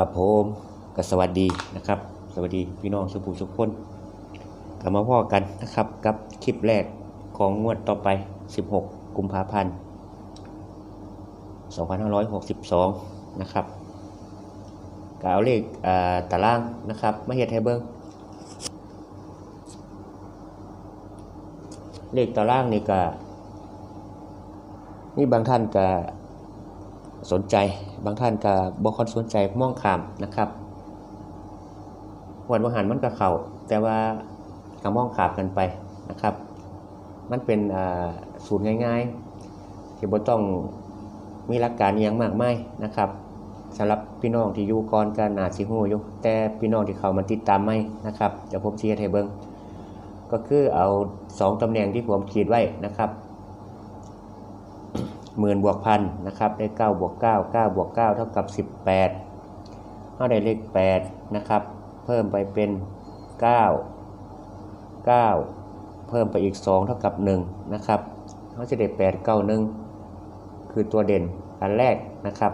ครับผมก็สวัสดีนะครับ สวัสดีพี่น้องสุภูสุขคนกลับมาพ่อกันนะครับกับคลิปแรกของงวดต่อไป 16 กุมภาพันธ์ 2562 นะครับกเอาเลขตารางนะครับมาเฮ็ดให้เบิ่งเลขตารางนี่ก็มีบางท่านก็ สนใจ บางท่านก็บ่ค่อนสนใจมองขามนะครับวันวังหันมันก็เข้าแต่ว่าก็มองขามกันไปนะครับ มันเป็นอ่าสูตรง่าย ๆ ที่บ่ต้องมีหลักการอหยังมากมายนะครับสำหรับพี่น้องที่อยู่ก่อนก็น่าสิฮู้อยู่แต่พี่น้องที่เขามาติดตามใหม่นะครับเดี๋ยวผมสิเฮ็ดให้เบิงก็คือเอาสองตำแหน่งที่ผมขีดไว้นะครับ หมื่นบวกพันนะครับได้9บวก9 9บวก9เท่ากับ 18เท่าได้เลข8นะครับเพิ่มไปเป็น 9 9 เพิ่มไปอีก 2 เท่ากับ1นะครับเขาจะได้8 9 1 คือตัวเด่นอันแรกนะครับ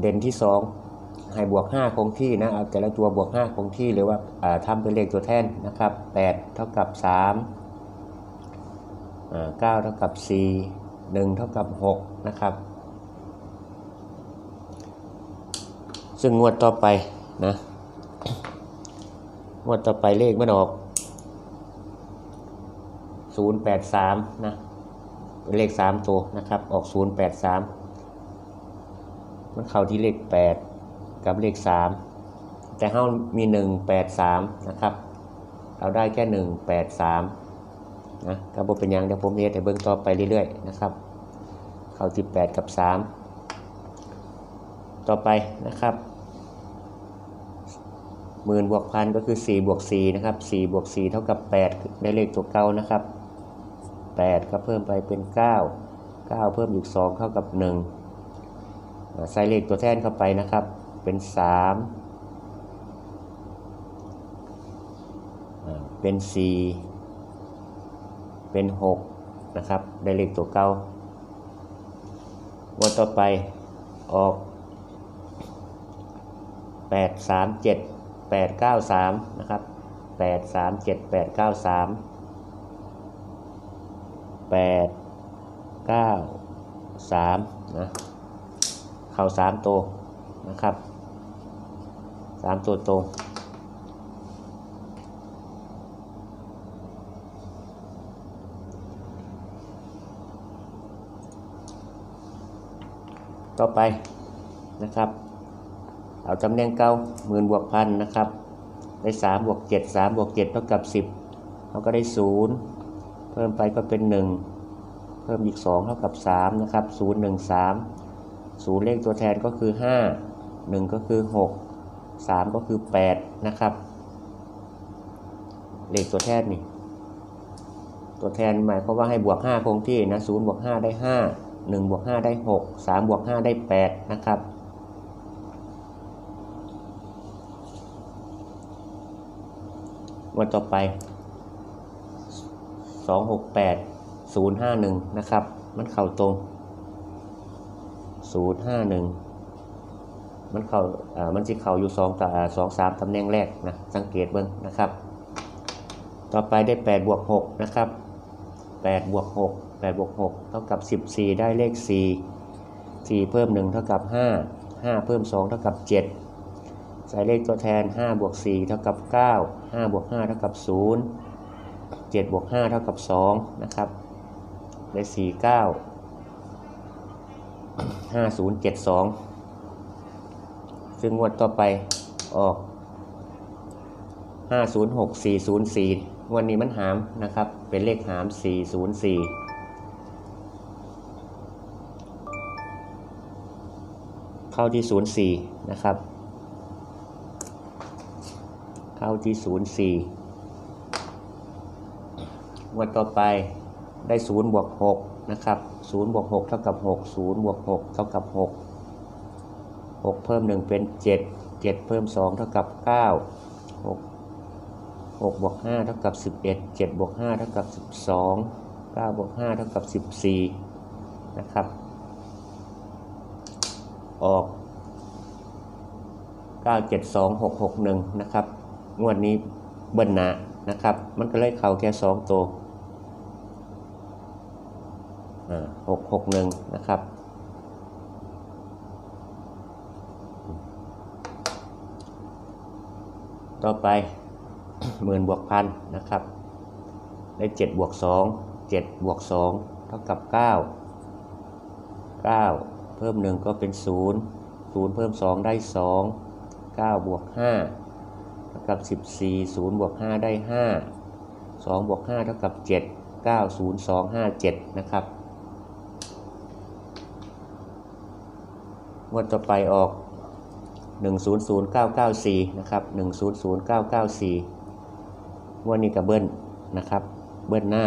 เด่นที่ 2 ให้บวก 5 คงที่นะเอาแต่ละตัวบวก 5 คงที่หรือว่าอ่าทำเป็นเลขตัวแทนนะครับ8เท่ากับ 3 อ่า9เท่ากับ4 1เท่ากับ6นะครับ ซึ่งงวดต่อไปนะงวดต่อไปเลขมันออก083นะเป็นเลข3ตัวนะครับ ออก083มันเข้าที่เลข8กับเลข3แต่เฮามี183นะครับ เราได้แค่183น นะก็บ่เป็นยังเดี๋ยวผมเฮ็ดให้เบิ่งต่อไปเรื่อยๆนะครับ เข้าที่8กับ 3 ต่อไปนะครับหมื่นบวกพันก็คือ4บวก4นะครับ4บวก4เท่ากับ 8 ได้เลขตัวเก่านะครับ 8 ก็เพิ่มไปเป็น 9 9 เพิ่มอีก 2 เท่ากับ1อ่าใส่เลขตัวแทนเข้าไปนะครับ เป็น 3 เป็น 4 เป็น6นะครับได้เลขตัวเก้าวันต่อไปออก 8 3 7 8 9 3นะครับ8 3 7 8 9 3 8 9 3นะเข้า3ตัวนะครับ 3 ตัวตรง ต่อไปนะครับ เอาตำแหน่งเก้าหมื่นบวกพันนะครับ ได้สามบวกเจ็ดสามบวกเจ็ดเท่ากับสิบเราก็ได้ศูนย์เพิ่มไปก็เป็นหนึ่งเพิ่มอีกสองเท่ากับสามนะครับศูนย์หนึ่งสามศูนย์เลขตัวแทนก็คือห้าหนึ่งก็คือหกสามก็คือแปดนะครับ เลขตัวแทนนี่ตัวแทนหมายความว่าให้บวกห้าคงที่นะศูนย์บวกห้าได้ห้า หนึ่งบวกห้าได้หกสามบวกห้าได้แปดนะครับ วันต่อไป 268 051 นะครับ มันเข้าตรง 051 มันเข้าอ่ามันจะเข้าอยู่2ตาสองสามตำแหน่งแรกนะ สังเกตเบิ่งนะครับ ต่อไปได้ 8 บวก 6 นะครับ 8 บวก 6 8บวก6เท่ากับ 14 ได้เลข 4 4 เพิ่ม 1 เท่ากับ 5 5 เพิ่ม 2 เท่ากับ 7 ใส่เลขตัวแทน 5 บวก 4 เท่ากับ 9 5 บวก 5 เท่ากับ 0 7 บวก 5 เท่ากับ 2 นะครับ ได้ 4 9 5 0 7 2 ซึ่งงวดต่อไปออก 5 0 6 4 0 4งวันนี้มันหามนะครับ เป็นเลขหาม 4 เข้าที่ศูนย์สี่นะครับ เข้าที่ศูนย์สี่วันต่อไปได้ศูนย์บวกหกนะครับศูนย์บวกหกเท่ากับหกศูนย์บวกหกเท่ากับหกหกเพิ่มหนึ่งเป็นเจ็ดเจ็ดเพิ่มสองเท่ากับเก้าหกหกบวกห้าเท่ากับสิบเอ็ดเจ็ดบวกห้าเท่ากับสิบสองเก้าบวกห้าเท่ากับสิบสี่นะครับ ออก 972661 นะครับ งวดนี้เบิ้ลหนานะครับ มันก็เลยเข้าแค่สองตัวอ่า661นะครับ ต่อไปหมื่นบวกพันนะครับ ได้เจ็ดบวกสองเจ็ดบวกสองเท่ากับเก้าเก้า เพิ่มหนึ่งก็เป็นศูนย์ศูนย์เพิ่มสองได้สองเก้าบวกห้าเท่ากับสิบสี่ศูนย์บวกห้าได้ห้าสองบวกห้าเท่ากับเจ็ดเก้าศูนย์สองห้าเจ็ดนะครับงวดต่อไปออก 100994 นะครับ 100994 งวันนี้กับเบิ้ลนะครับ เบิ้ลหน้า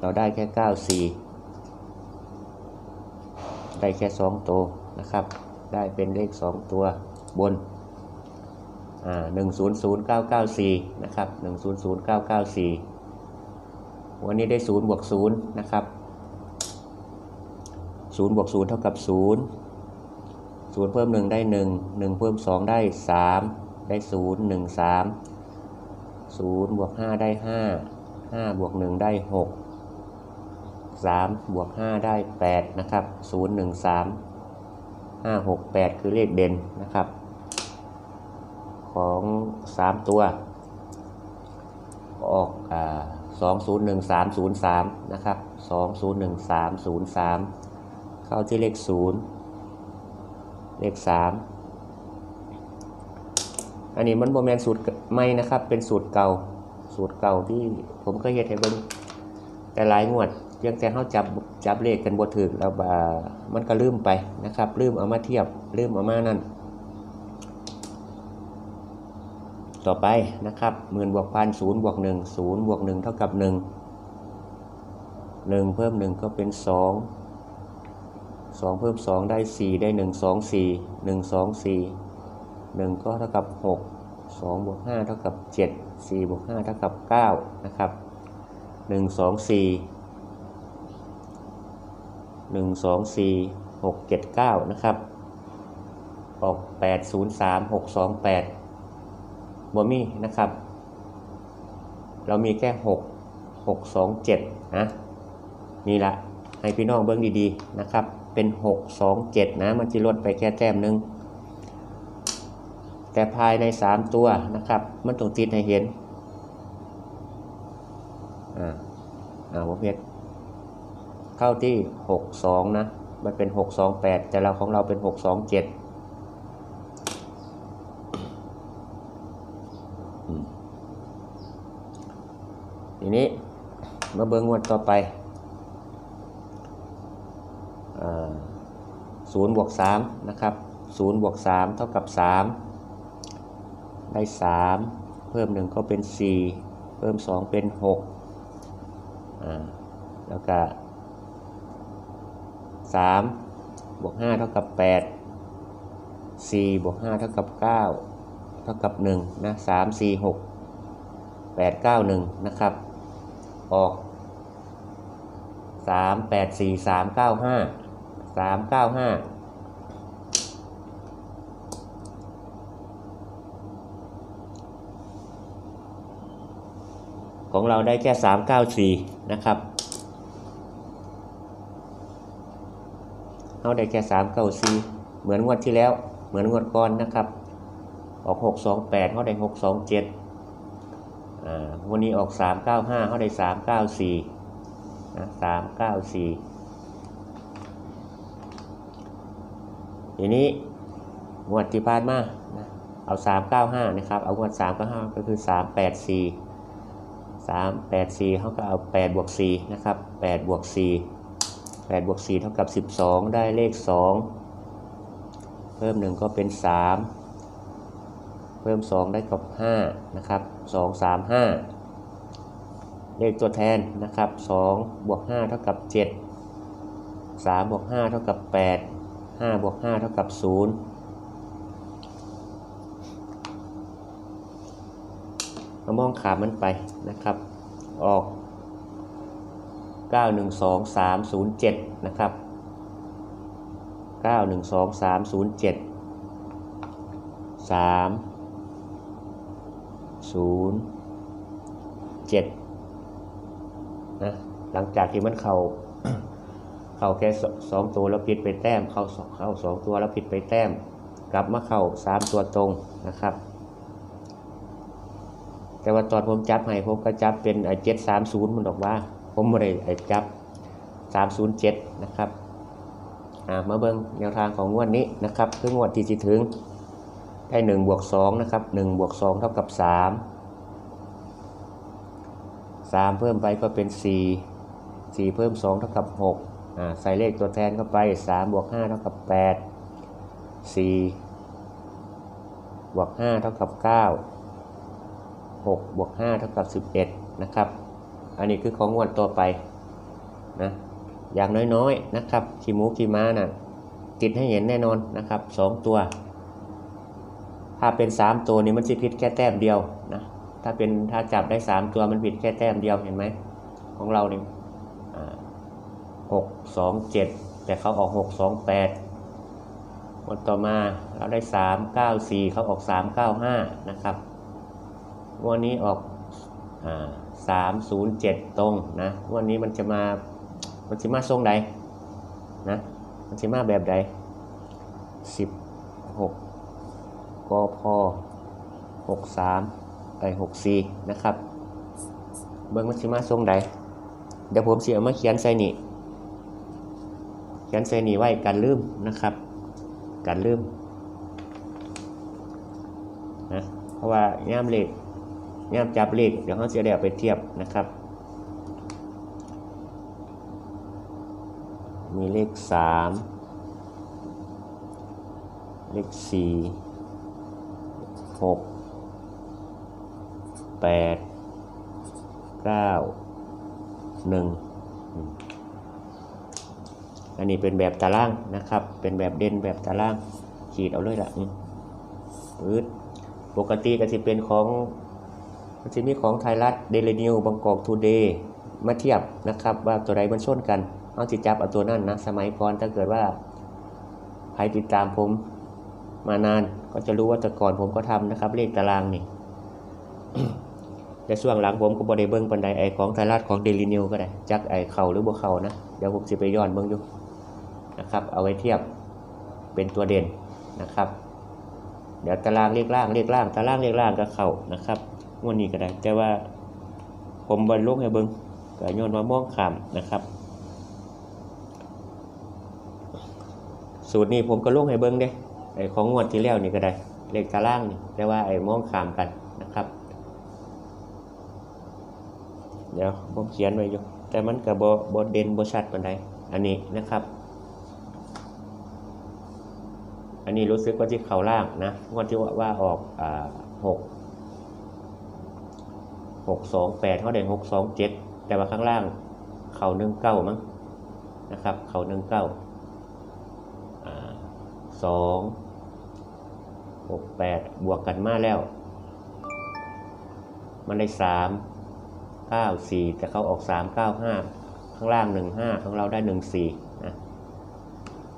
เราได้แค่ 94 ได้แค่2ตัวนะครับ ได้เป็นเลข2ตัวบนอ่า100994นะครับ100994วันนี้ได้0บวก0นย์นะครับ0บวก0เท่ากับ0ศูนย์เพิ่มหนึ่งได้หนึ่งหนึ่งเพิ่มสองได้สามได้ศูนย์หนึ่งสามศูนย์บวกห้าได้ห้าห้าบวกหนึ่งได้หก สามบวกห้าได้แปดนะครับศูนย์หนึ่งสามห้าหกแปดคือเลขเด่นนะครับ ของสามตัว ออกสองศูนย์หนึ่งสามศูนย์สามนะครับสองศูนย์หนึ่งสามศูนย์สามเข้าที่เลขศูนย์เลขสามอันนี้มันโมแมนสูตรใหม่นะครับ เป็นสูตรเก่า สูตรเก่าที่ผมเคยเฮ็ดให้เบิ่งแต่หลายงวด พียงแต่เขาจับจับเลขกันบ่ถึกแล้วบามันก็ลืมไปนะครับ ลืมเอามาเทียบ ลืมเอามานั่น ต่อไปนะครับหมื่นบวกพันศูนย์บวกหนึ่งศูนย์บวกหนึ่งเท่ากับหนึ่งหนึ่งเพิ่มหนึ่งก็เป็นสองสองเพิ่มสองได้สี่ได้หนึ่งสองสี่หนึ่งสองสี่หนึ่งก็เท่ากับหกสองบวกห้าเท่ากับเจ็ดสี่บวกห้าเท่ากับเก้านะครับหนึ่งสองสี่ หนึ่งสองสี่หกเจ็ดเก้านะครับ ออกแปดศูนย์สามหกสองแปดบ่มีนะครับ เรามีแค่หกหกสองเจ็ดนะนี่ละให้พี่น้องเบิ้งดีๆนะครับ เป็น 6 2 7 นะ มันจะลดไปแค่แต้มหนึ่งแต่ภายใน 3 ตัวนะครับ มันต้องติดให้เห็น อ่า อ่าผมเพชร เข้าที่ 6 2 นะ มันเป็น 6 2 8 แต่เราของเราเป็น 6 2 7อืมทีนี้มาเบิงงวดต่อไปศูนย์บวกสามนะครับศูนย์บวกสามเท่ากับสามได้สามเพิ่มหนึ่งก็เป็นสี่เพิ่มสองเป็นหกแล้วก็ สามบวกห้าเท่ากับแปดสี่บวกห้าเท่ากับเก้าเท่ากับหนึ่งนะสามสี่หกแปดเก้าหนึ่งนะครับ ออกสามแปดสี่สามเก้าห้าสามเก้าห้าของเราได้แค่สามเก้าสี่นะครับ เราได้แค่สามเก้าสี่เหมือนงวดที่แล้ว เหมือนงวดก่อนนะครับ ออกหกสองแปดเขาได้หกสองเจ็ดวันนี้ออกสามเก้าห้าเขาได้สามเก้าสี่นะสามเก้าสี่ทีนี้งวดที่ผ่านมานะเอาสามเก้าห้านะครับ เอางวดสามเก้าห้าก็คือสามแปดสี่สามแปดสี่เขาก็เอาแปดบวกสี่นะครับแปดบวกสี่ แปดบวกสี่เท่ากับสิบสองได้เลขสองเพิ่มหนึ่งก็เป็นสามเพิ่มสองได้กับห้านะครับสองสามห้าเลขตัวแทนนะครับสองบวกห้าเท่ากับเจ็ดสามบวกห้าเท่ากับแปดห้าบวกห้าเท่ากับศูนย์มามองขามันไปนะครับ ออก 9 1 2 3 0 7 นะครับเก้าหนึ่งสองสามศูนย์เจ็ดสามศูนย์เจ็ดนะหลังจากที่มันเข่าเข่าแค่สองตัวแล้วผิดไปแต้ม เข้าสองเข้าสองตัวแล้วผิดไปแต้ม กลับมาเข้าสามตัวตรงนะครับแต่ว่าตอนผมจับให้ผมก็จับเป็นไอ้เจ็ดสามศูนย์มันออกว่า ผมไม่ได้ไอ้จับสามศูนย์เจ็ดนะครับอ่ามาเบิ่งแนวทางของงวดนี้นะครับคืองวดที่จะถึงได้หนึ่งบวกสองนะครับหนึ่งบวกสองเท่ากับสามสามเพิ่มไปก็เป็นสี่สี่เพิ่มสองเท่ากับหกอ่าใส่เลขตัวแทนเข้าไปสามบวกห้าเท่ากับแปดสี่บวกห้าเท่ากับเก้าหกบวกห้าเท่ากับสิบเอ็ดนะครับ อันนี้คือของงวดต่อไปนะอย่างน้อยๆนะครับขีหมูขีม้านะ่ะติดให้เห็นแน่นอนนะครับสองตัว ถ้าเป็นสามตัวนี้มันจะผิดแค่แต้มเดียวนะถ้าเป็นถ้าจับได้สามตัวมันผิดแค่แต้มเดียวเห็นไหมของเราเนี่ยหกสองเจ็ดแต่เขาออกหกสองแปดวันต่อมาเราได้สามเก้าสี่เขาออกสามเก้าห้านะครับวันนี้ออกอ่า สามศูนย์เจ็ดตรงนะวันนี้มันจะมามันจะมาทรงใดนะมันจะมาแบบใดสิบหกกพหกสามไอหกสี่นะครับเบิ้งมันสิมาทรงใดเดี๋ยวผมเสียมาเขียนใส่นี่เขียนใส่นี่ไว้กันลืมนะครับกันลืมนะเพราะว่าย่ามเลข ย่ามจับเลขเดี๋ยวเขาจะได้ไปเทียบนะครับ มีเลขสามเลขสี่หกแปดเก้าหนึ่งอันนี้เป็นแบบตารางนะครับ เป็นแบบเด่นแบบตารางขีดเอาเลยละปืดปกติก็จะเป็นของ มันจะมีของไทยรัฐเดลินิวบางกอกทูเดย์มาเทียบนะครับว่าตัวใดมันชนกันเอาจิจับเอาตัวนั่นนะสมัยก่อนถ้าเกิดว่าใครติดตามผมมานานก็จะรู้ว่าแต่ก่อนผมก็ทำนะครับ เลขตารางนี่แต่ช่วงหลังผมก็บอได้เบิ้งปันไดไอของไทยรัฐของเดลินิวก็ได้จักไอเข่าหรือบ่เข่านะเดี๋ยวผมจะไปย้อนเบิ้งอยู่นะครับ เอาไว้เทียบเป็นตัวเด่นนะครับ เดี๋ยวตารางเรียกล่างเรียกล่างตารางเรียกล่างก็เข่านะครับ วดนี้ก็ได้แต่ว่า ผมบรรลุให้เบิ้งก็ย้อนว่ามองขามนะครับ สูตรนี้ผมก็ลงให้เบิ้งเด้ไอของงวดที่แล้วนี่ก็ได้ เลขตารางนี่แต่ว่าไอ้มองขามกันนะครับ เดี๋ยวผมเขียนไว้อยู่แต่มันกับบอบเด่นบชัดปานใดอันนี้นะครับอันนี้รู้สึกว่าที่เข่าล่างนะงวดที่ว่าว่าออกอ่าหก หกสองแปดเขาได้หกสองเจ็ดแต่ว่าข้างล่างเข่าหนึ่งเก้ามั้งนะครับเข่าหนึ่งเก้าสองหกแปดบวกกันมาแล้ว มันได้สามเก้าสี่แต่เขาออกสามเก้าห้าข้างล่างหนึ่งห้าของเราได้หนึ่งสี่นะ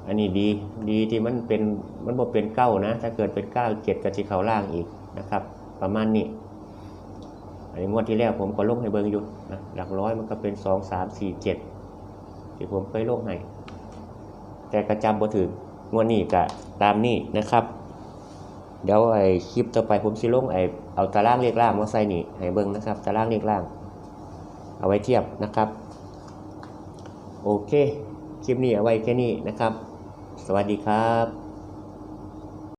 อันนี้ดีดีที่มันเป็นมันบอกเป็นเก้านะ ถ้าเกิดเป็นเก้าเจ็ดกับที่เขาล่างอีกนะครับ ประมาณนี้ อันนี้งวดที่แล้วผมก็ลงให้เบิงอยู่นะหลักร้อยมันก็เป็นสองสามสี่เจ็ดที่ผมเคยลงให้แต่กระจำบ่ถืองวดนี้ก็ตามนี้นะครับ เดี๋ยวไอ้คลิปต่อไปผมสิลงไอ้เอาตารางเรียกล่างมาใส่นี่ให้เบิงนะครับตารางเรียกล่าง เอาไว้เทียบนะครับ โอเค คลิปนี้เอาไว้แค่นี้นะครับ สวัสดีครับ